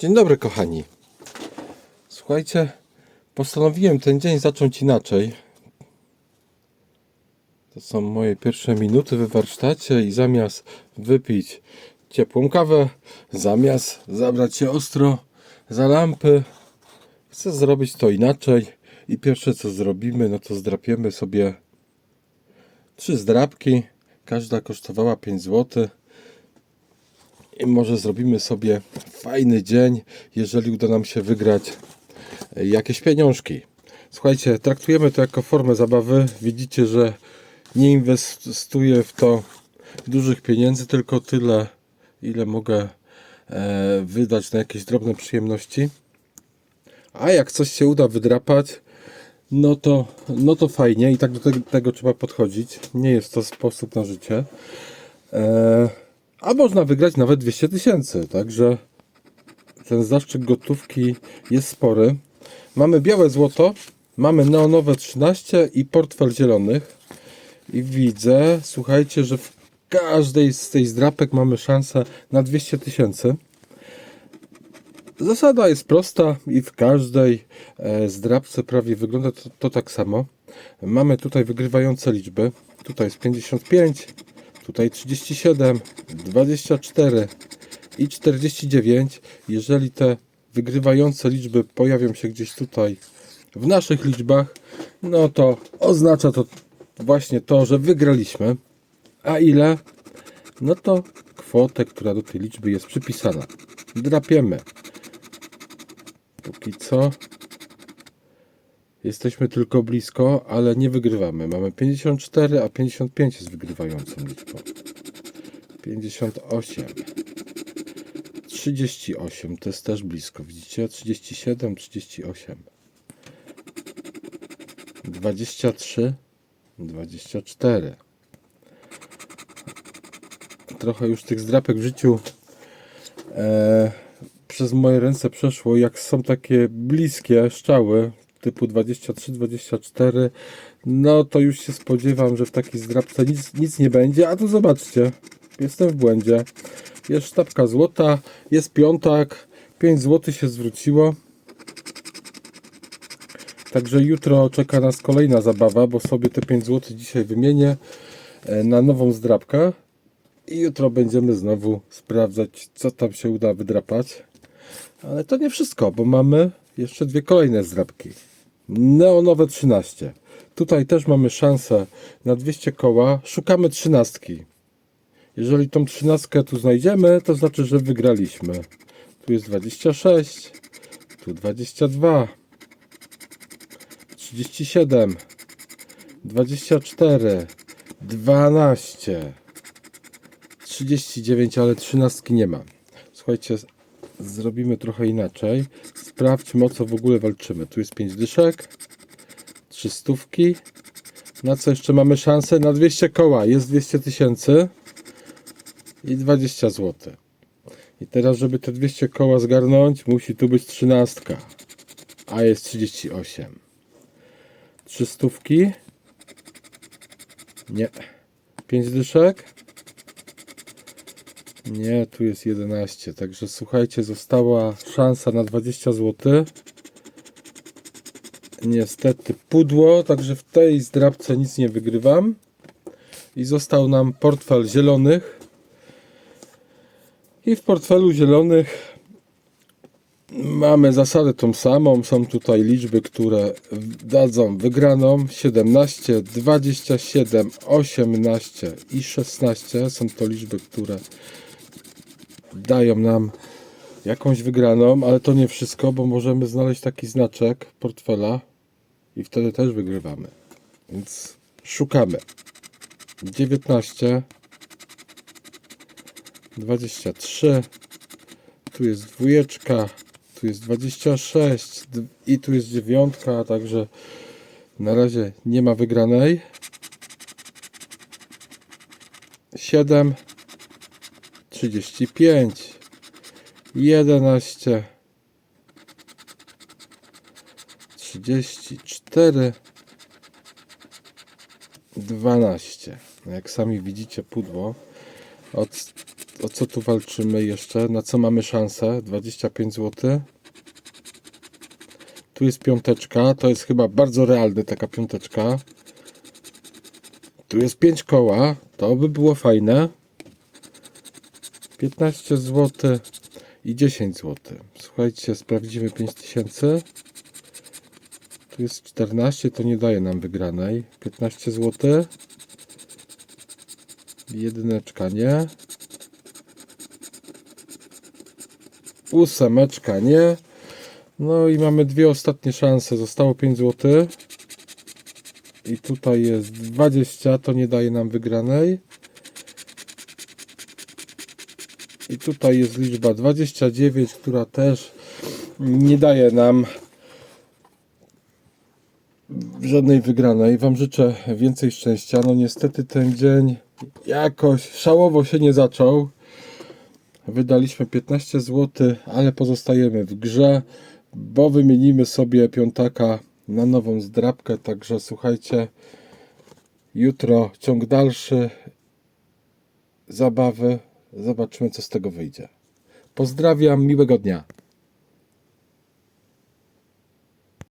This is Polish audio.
Dzień dobry, kochani. Słuchajcie, postanowiłem ten dzień zacząć inaczej. To są moje pierwsze minuty we warsztacie i zamiast wypić ciepłą kawę, zamiast zabrać się ostro za lampy, chcę zrobić to inaczej. I pierwsze co zrobimy, no to zdrapiemy sobie trzy zdrapki. Każda kosztowała 5 zł. I może zrobimy sobie fajny dzień, jeżeli uda nam się wygrać e, jakieś pieniążki. Słuchajcie, traktujemy to jako formę zabawy. Widzicie, że nie inwestuję w to dużych pieniędzy, tylko tyle, ile mogę e, wydać na jakieś drobne przyjemności. A jak coś się uda wydrapać, no to, no to fajnie i tak do tego, tego trzeba podchodzić. Nie jest to sposób na życie. E, a można wygrać nawet 200 tysięcy, także ten zaszczyt gotówki jest spory. Mamy białe złoto, mamy neonowe 13 i portfel zielonych. I widzę, słuchajcie, że w każdej z tej zdrapek mamy szansę na 200 tysięcy. Zasada jest prosta i w każdej e, zdrapce prawie wygląda to, to tak samo. Mamy tutaj wygrywające liczby. Tutaj jest 55, tutaj 37, 24 i 49. Jeżeli te wygrywające liczby pojawią się gdzieś tutaj w naszych liczbach, no to oznacza to właśnie to, że wygraliśmy. A ile? No to kwotę, która do tej liczby jest przypisana. Drapiemy. Póki co jesteśmy tylko blisko, ale nie wygrywamy. Mamy 54, a 55 jest wygrywającą liczbą. 58. 38 to jest też blisko, widzicie? 37, 38. 23, 24. Trochę już tych zdrapek w życiu e, przez moje ręce przeszło, jak są takie bliskie szczały typu 23, 24, no to już się spodziewam, że w takiej zdrapce nic, nic nie będzie, a tu zobaczcie, jestem w błędzie. Jest sztabka złota, jest piątak, 5 zł się zwróciło. Także jutro czeka nas kolejna zabawa, bo sobie te 5 zł dzisiaj wymienię e, na nową zdrapkę. I jutro będziemy znowu sprawdzać, co tam się uda wydrapać. Ale to nie wszystko, bo mamy jeszcze dwie kolejne zdrapki. Neonowe 13. Tutaj też mamy szansę na 200 koła. Szukamy trzynastki. Jeżeli tą trzynastkę tu znajdziemy, to znaczy, że wygraliśmy. Tu jest 26, tu 22, 37, 24, 12, 39, ale trzynastki nie ma. Słuchajcie, zrobimy trochę inaczej. Sprawdźmy o co w ogóle walczymy. Tu jest 5 dyszek, 3 stówki. Na co jeszcze mamy szansę? Na 200 koła. Jest 200 tysięcy i 20 zł. I teraz, żeby te 200 koła zgarnąć, musi tu być 13, a jest 38. 3 stówki. Nie. 5 dyszek. Nie, tu jest 11. Także słuchajcie, została szansa na 20 zł. Niestety pudło, także w tej zdrabce nic nie wygrywam. I został nam portfel zielonych. I w portfelu zielonych mamy zasadę tą samą. Są tutaj liczby, które dadzą wygraną. 17, 27, 18 i 16 są to liczby, które dają nam jakąś wygraną, ale to nie wszystko, bo możemy znaleźć taki znaczek portfela i wtedy też wygrywamy. Więc szukamy. 19 23 tu jest dwójeczka tu jest 26 d- i tu jest dziewiątka, także na razie nie ma wygranej 7 35 11 34 12 No Jak sami widzicie pudło od O co tu walczymy jeszcze? Na co mamy szansę? 25 zł. Tu jest piąteczka. To jest chyba bardzo realny taka piąteczka. Tu jest 5 koła. To by było fajne. 15 zł i 10 zł. Słuchajcie, sprawdzimy 5000. Tu jest 14, to nie daje nam wygranej. 15 zł. Jedyneczka, nie? Ósemeczka, nie? No i mamy dwie ostatnie szanse. Zostało 5 zł. I tutaj jest 20, to nie daje nam wygranej. I tutaj jest liczba 29, która też nie daje nam żadnej wygranej. Wam życzę więcej szczęścia. No niestety ten dzień jakoś szałowo się nie zaczął. Wydaliśmy 15 zł, ale pozostajemy w grze, bo wymienimy sobie piątaka na nową zdrabkę. Także słuchajcie, jutro ciąg dalszy zabawy. Zobaczymy, co z tego wyjdzie. Pozdrawiam, miłego dnia.